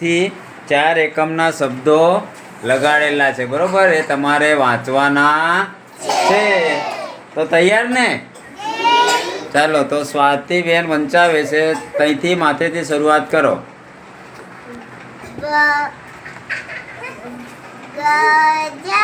થી ચાર એકમના શબ્દો લગાડેલા છે. બરોબર? એ તમારે વાંચવાના છે. તો તૈયાર ને? ચાલો, તો સ્વાતિબેન વંચાવે છે. ત્યાંથી માથેથી શરૂઆત કરો. ગજા